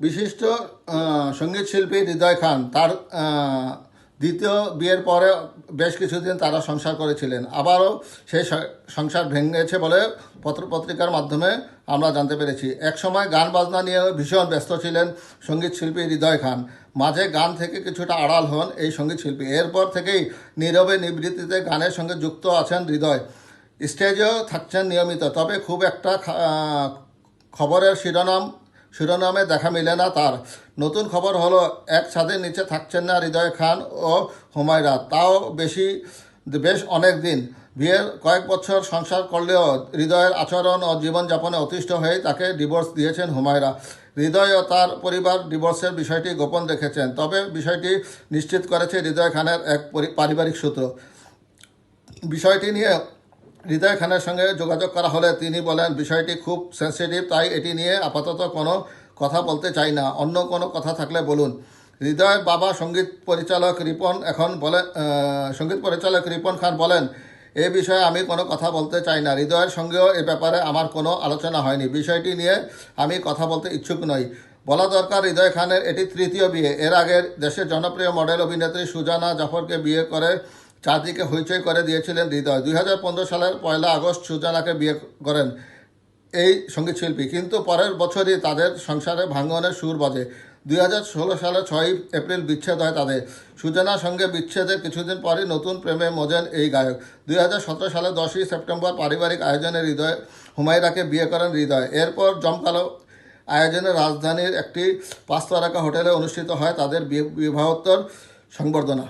বিশিষ্ট সংগীত শিল্পী হৃদয় খান, তার দ্বিতীয় বিয়ের পরে বেশ কিছুদিন তারা সংসার করেছিলেন। আবারও সেই সংসার ভেঙেছে বলে পত্রপত্রিকার মাধ্যমে আমরা জানতে পেরেছি। একসময় গান বাজনা নিয়ে ভীষণ ব্যস্ত ছিলেন সংগীত শিল্পী হৃদয় খান। মাঝে গান থেকে কিছুটা আড়াল হন এই সংগীত শিল্পী। এরপর থেকেই নীরবে নিবৃত্তিতে গানের সঙ্গে যুক্ত আছেন হৃদয়। স্টেজেও থাকছেন নিয়মিত। তবে খুব একটা খবরের শিরোনাম শিরোনামে দেখা মিলে না তার। নতুন খবর হলো, এক ছাদের নিচে থাকছেন না হৃদয় খান ও হুমায়রা। তাও বেশি, বেশ অনেক দিন বিয়ের কয়েক বছর সংসার করলেও হৃদয়ের আচরণ ও জীবনযাপনে অতিষ্ঠ হয়ে তাকে ডিভোর্স দিয়েছেন হুমায়রা। হৃদয় ও তার পরিবার ডিভোর্সের বিষয়টি গোপন রেখেছেন, তবে বিষয়টি নিশ্চিত করেছে হৃদয় খানের এক পারিবারিক সূত্র। বিষয়টি নিয়ে হৃদয় খানের সঙ্গে যোগাযোগ করা হলে তিনি বলেন, বিষয়টি খুব সেন্সিটিভ তাই এটি নিয়ে আপাতত কোনো কথা বলতে চাই না। অন্য কোনো কথা থাকলে বলুন। হৃদয়ের বাবা সংগীত পরিচালক রিপন এখন বলে সংগীত পরিচালক রিপন খান বলেন, এ বিষয়ে আমি কোনো কথা বলতে চাই না। হৃদয়ের সঙ্গেও এ ব্যাপারে আমার কোনো আলোচনা হয়নি। বিষয়টি নিয়ে আমি কথা বলতে ইচ্ছুক নই। বলা দরকার, হৃদয় খানের এটি তৃতীয় বিয়ে। এর আগে দেশের জনপ্রিয় মডেল অভিনেত্রী সুজানা জাফরকে বিয়ে করে চারদিকে হইচই করে দিয়েছিলেন হৃদয়। দুই হাজার পনেরো সালের পয়লা আগস্ট সুজানাকে বিয়ে করেন এই সংগীত শিল্পী। কিন্তু পরের বছরই তাদের সংসারে ভাঙনের সুর বাজে। দুই হাজার ষোলো সালে ছয়ই এপ্রিল বিচ্ছেদ হয় তাদের। সুজানার সঙ্গে বিচ্ছেদের কিছুদিন পরই নতুন প্রেমে মজেন এই গায়ক। দুই হাজার সতেরো সালে দশই সেপ্টেম্বর পারিবারিক আয়োজনে হৃদয় হুমায়রাকে বিয়ে করেন হৃদয়। এরপর জমকালো আয়োজনে রাজধানীর একটি পাঁচ তারকা হোটেলে অনুষ্ঠিত হয় তাদের বিবাহোত্তর সংবর্ধনা।